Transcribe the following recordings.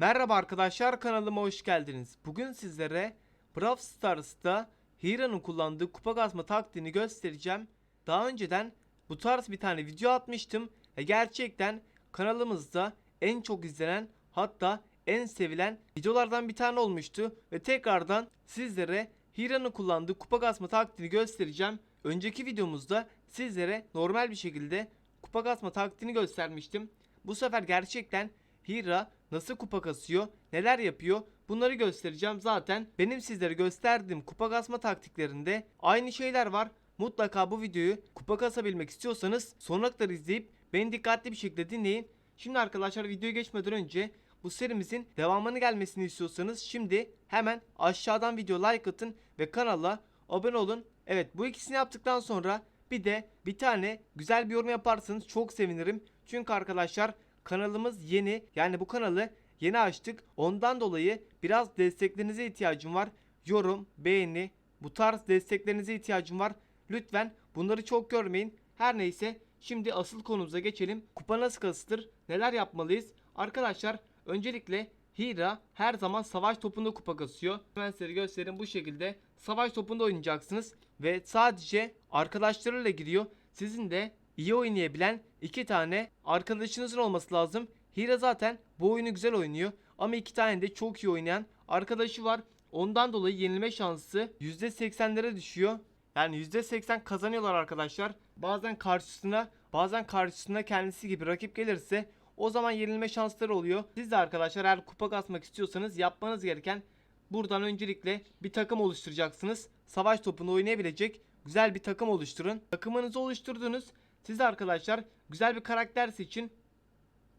Merhaba arkadaşlar kanalıma hoş geldiniz. Bugün sizlere Brawl Stars'ta Hira'nın kullandığı kupa kasma taktiğini göstereceğim. Daha önceden bu tarz bir tane video atmıştım ve gerçekten kanalımızda en çok izlenen hatta en sevilen videolardan bir tane olmuştu ve tekrardan sizlere Hira'nın kullandığı kupa kasma taktiğini göstereceğim. Önceki videomuzda sizlere normal bir şekilde kupa kasma taktiğini göstermiştim. Bu sefer gerçekten Hira nasıl kupa kasıyor, neler yapıyor bunları göstereceğim. Zaten benim sizlere gösterdiğim kupa kasma taktiklerinde aynı şeyler var. Mutlaka bu videoyu kupa kasabilmek istiyorsanız sonuna kadar izleyip beni dikkatli bir şekilde dinleyin. Şimdi arkadaşlar videoya geçmeden önce bu serimizin devamını gelmesini istiyorsanız şimdi hemen aşağıdan video like atın ve kanala abone olun. Evet bu ikisini yaptıktan sonra bir de bir tane güzel bir yorum yaparsanız çok sevinirim. Çünkü arkadaşlar kanalımız yeni yani bu kanalı yeni açtık. Ondan dolayı biraz desteklerinize ihtiyacım var. Yorum, beğeni bu tarz desteklerinize ihtiyacım var. Lütfen bunları çok görmeyin. Her neyse şimdi asıl konumuza geçelim. Kupa nasıl kasılır? Neler yapmalıyız? Arkadaşlar öncelikle Hira her zaman savaş topunda kupa kasıyor. Ben size göstereyim bu şekilde savaş topunda oynayacaksınız ve sadece arkadaşlarıyla giriyor. Sizin de iyi oynayabilen iki tane arkadaşınızın olması lazım. Hira zaten bu oyunu güzel oynuyor ama iki tane de çok iyi oynayan arkadaşı var. Ondan dolayı yenilme şansı %80'lere düşüyor. Yani %80 kazanıyorlar arkadaşlar. Bazen karşısına bazen karşısına kendisi gibi rakip gelirse o zaman yenilme şansları oluyor. Siz de arkadaşlar eğer kupa kasmak istiyorsanız yapmanız gereken buradan öncelikle bir takım oluşturacaksınız. Savaş topunu oynayabilecek güzel bir takım oluşturun. Takımınızı oluşturdunuz. Siz de arkadaşlar güzel bir karakter seçin.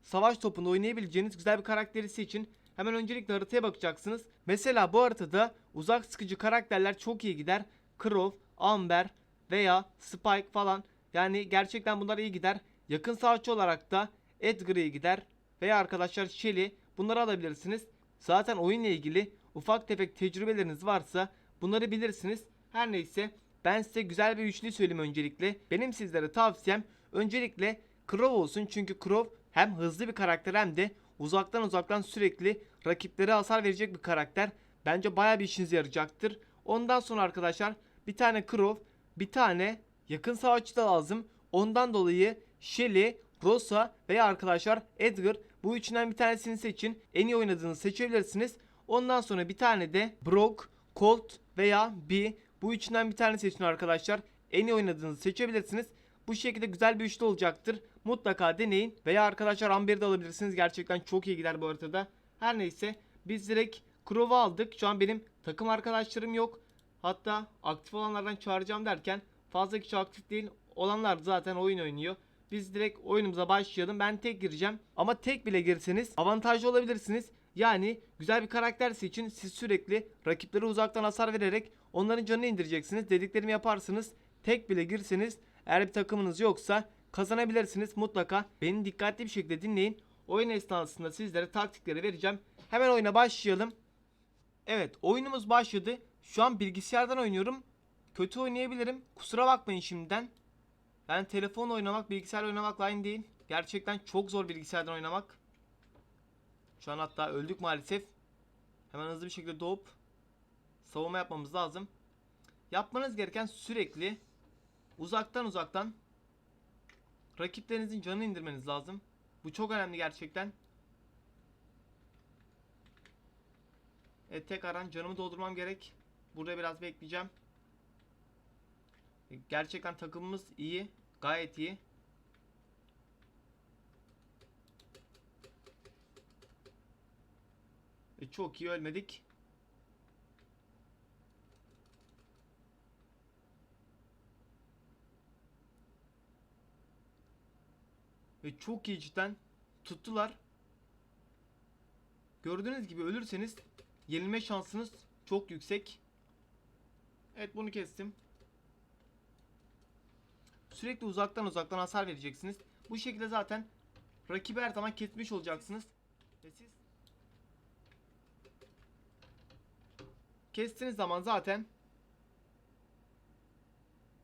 Savaş topunda oynayabileceğiniz güzel bir karakteri seçin. Hemen öncelikle haritaya bakacaksınız. Mesela bu haritada uzak sıkıcı karakterler çok iyi gider. Crow, Amber veya Spike falan. Yani gerçekten bunlar iyi gider. Yakın savaşçı olarak da Edgar iyi gider. Veya arkadaşlar Shelly bunları alabilirsiniz. Zaten oyunla ilgili ufak tefek tecrübeleriniz varsa bunları bilirsiniz. Her neyse ben size güzel bir üçlü söyleyeyim öncelikle. Benim sizlere tavsiyem öncelikle Crow olsun. Çünkü Crow hem hızlı bir karakter hem de uzaktan uzaktan sürekli rakiplere hasar verecek bir karakter. Bence baya bir işinize yarayacaktır. Ondan sonra arkadaşlar bir tane Crow, bir tane yakın savaşçı da lazım. Ondan dolayı Shelly, Rosa veya arkadaşlar Edgar bu üçünden bir tanesini seçin. En iyi oynadığını seçebilirsiniz. Ondan sonra bir tane de Brock, Colt veya B bu üçünden bir tane seçin arkadaşlar. En iyi oynadığınızı seçebilirsiniz. Bu şekilde güzel bir üçlü olacaktır. Mutlaka deneyin. Veya arkadaşlar Amber'i de alabilirsiniz. Gerçekten çok iyi gider bu haritada. Her neyse biz direkt Crow'u aldık. Şu an benim takım arkadaşlarım yok. Hatta aktif olanlardan çağıracağım derken fazla kişi aktif değil. Olanlar zaten oyun oynuyor. Biz direkt oyunumuza başlayalım. Ben tek gireceğim. Ama tek bile girseniz avantajlı olabilirsiniz. Yani güzel bir karakter seçin. Siz sürekli rakiplere uzaktan hasar vererek onların canını indireceksiniz. Dediklerimi yaparsınız. Tek bile girseniz eğer bir takımınız yoksa kazanabilirsiniz. Mutlaka beni dikkatli bir şekilde dinleyin. Oyun esnasında sizlere taktikleri vereceğim. Hemen oyuna başlayalım. Evet oyunumuz başladı. Şu an bilgisayardan oynuyorum. Kötü oynayabilirim. Kusura bakmayın şimdiden. Yani telefon oynamak bilgisayar oynamakla aynı değil. Gerçekten çok zor bilgisayardan oynamak. Şu an hatta öldük maalesef. Hemen hızlı bir şekilde doğup savunma yapmamız lazım. Yapmanız gereken sürekli uzaktan uzaktan rakiplerinizin canını indirmeniz lazım. Bu çok önemli gerçekten. Evet tekrardan canımı doldurmam gerek. Burada biraz bekleyeceğim. Gerçekten takımımız iyi. Gayet iyi. E, çok iyi ölmedik. Ve çok iyi cidden tuttular. Gördüğünüz gibi ölürseniz yenilme şansınız çok yüksek. Evet bunu kestim. Sürekli uzaktan uzaktan hasar vereceksiniz. Bu şekilde zaten rakibi her zaman kesmiş olacaksınız. Ve siz kestiğiniz zaman zaten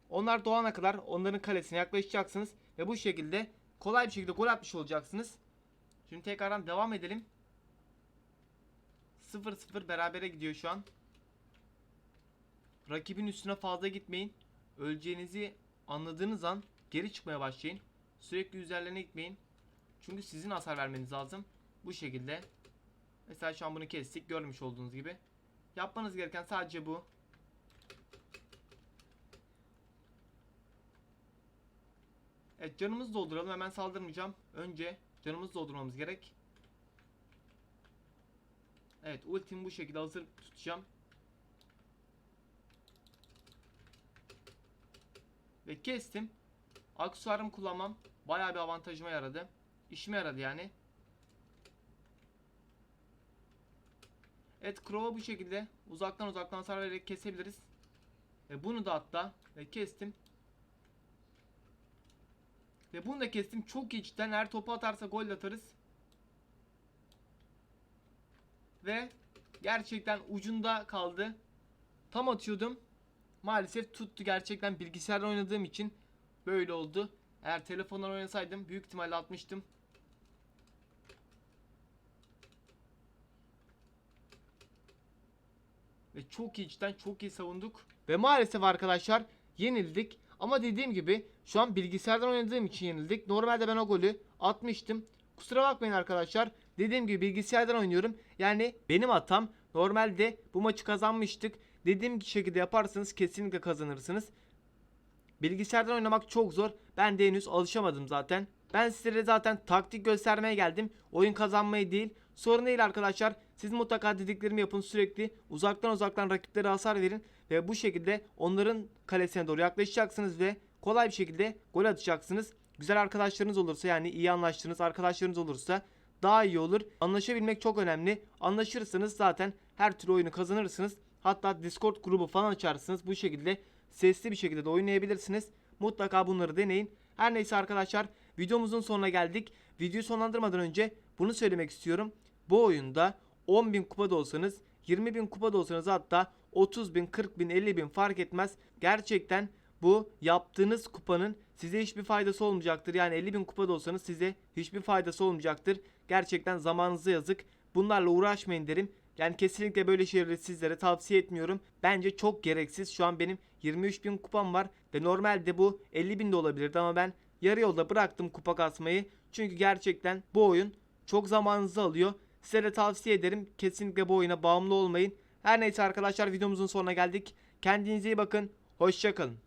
onlar doğana kadar onların kalesine yaklaşacaksınız ve bu şekilde kolay bir şekilde gol atmış olacaksınız. Şimdi tekrardan devam edelim. 0-0 berabere gidiyor şu an. Rakibin üstüne fazla gitmeyin. Öleceğinizi anladığınız an geri çıkmaya başlayın. Sürekli üzerlerine gitmeyin. Çünkü sizin hasar vermeniz lazım. Bu şekilde. Mesela şu an bunu kestik. Görmüş olduğunuz gibi. Yapmanız gereken sadece bu. Evet canımızı dolduralım. Hemen saldırmayacağım. Önce canımızı doldurmamız gerek. Evet ultimi bu şekilde hazır tutacağım. Ve kestim. Aksesuarımı kullanmam bayağı bir avantajıma yaradı. İşime yaradı yani. Evet Crow'a bu şekilde uzaktan uzaktan hasar vererek kesebiliriz. Ve bunu da hatta ve kestim. Ve bunu da kestim. Çok iyi cidden. Eğer topu atarsa gol atarız. Ve gerçekten ucunda kaldı. Tam atıyordum. Maalesef tuttu. Gerçekten bilgisayardan oynadığım için böyle oldu. Eğer telefondan oynasaydım büyük ihtimalle atmıştım. Ve çok iyi cidden çok iyi savunduk. Ve maalesef arkadaşlar yenildik. Ama dediğim gibi şu an bilgisayardan oynadığım için yenildik. Normalde ben o golü atmıştım. Kusura bakmayın arkadaşlar. Dediğim gibi bilgisayardan oynuyorum. Yani benim hatam. Normalde bu maçı kazanmıştık. Dediğim şekilde yaparsanız kesinlikle kazanırsınız. Bilgisayardan oynamak çok zor. Ben de henüz alışamadım zaten. Ben sizlere zaten taktik göstermeye geldim. Oyun kazanmayı değil. Sorun değil arkadaşlar. Siz mutlaka dediklerimi yapın sürekli. Uzaktan uzaktan rakiplere hasar verin. Ve bu şekilde onların kalesine doğru yaklaşacaksınız ve kolay bir şekilde gol atacaksınız. Güzel arkadaşlarınız olursa yani iyi anlaştığınız arkadaşlarınız olursa daha iyi olur. Anlaşabilmek çok önemli. Anlaşırsanız zaten her türlü oyunu kazanırsınız. Hatta Discord grubu falan açarsınız. Bu şekilde sesli bir şekilde de oynayabilirsiniz. Mutlaka bunları deneyin. Her neyse arkadaşlar videomuzun sonuna geldik. Videoyu sonlandırmadan önce bunu söylemek istiyorum. Bu oyunda 10.000 kupada olsanız 20.000 kupada olsanız hatta 30.000 40.000 50.000 fark etmez. Gerçekten bu yaptığınız kupanın size hiçbir faydası olmayacaktır. Yani 50.000 kupada olsanız size hiçbir faydası olmayacaktır. Gerçekten zamanınıza yazık. Bunlarla uğraşmayın derim. Yani kesinlikle böyle şeyleri sizlere tavsiye etmiyorum. Bence çok gereksiz. Şu an benim 23.000 kupam var ve normalde bu 50.000 de olabilirdi ama ben yarı yolda bıraktım kupa kasmayı. Çünkü gerçekten bu oyun çok zamanınızı alıyor. Size de tavsiye ederim. Kesinlikle bu oyuna bağımlı olmayın. Her neyse arkadaşlar videomuzun sonuna geldik. Kendinize iyi bakın. Hoşçakalın.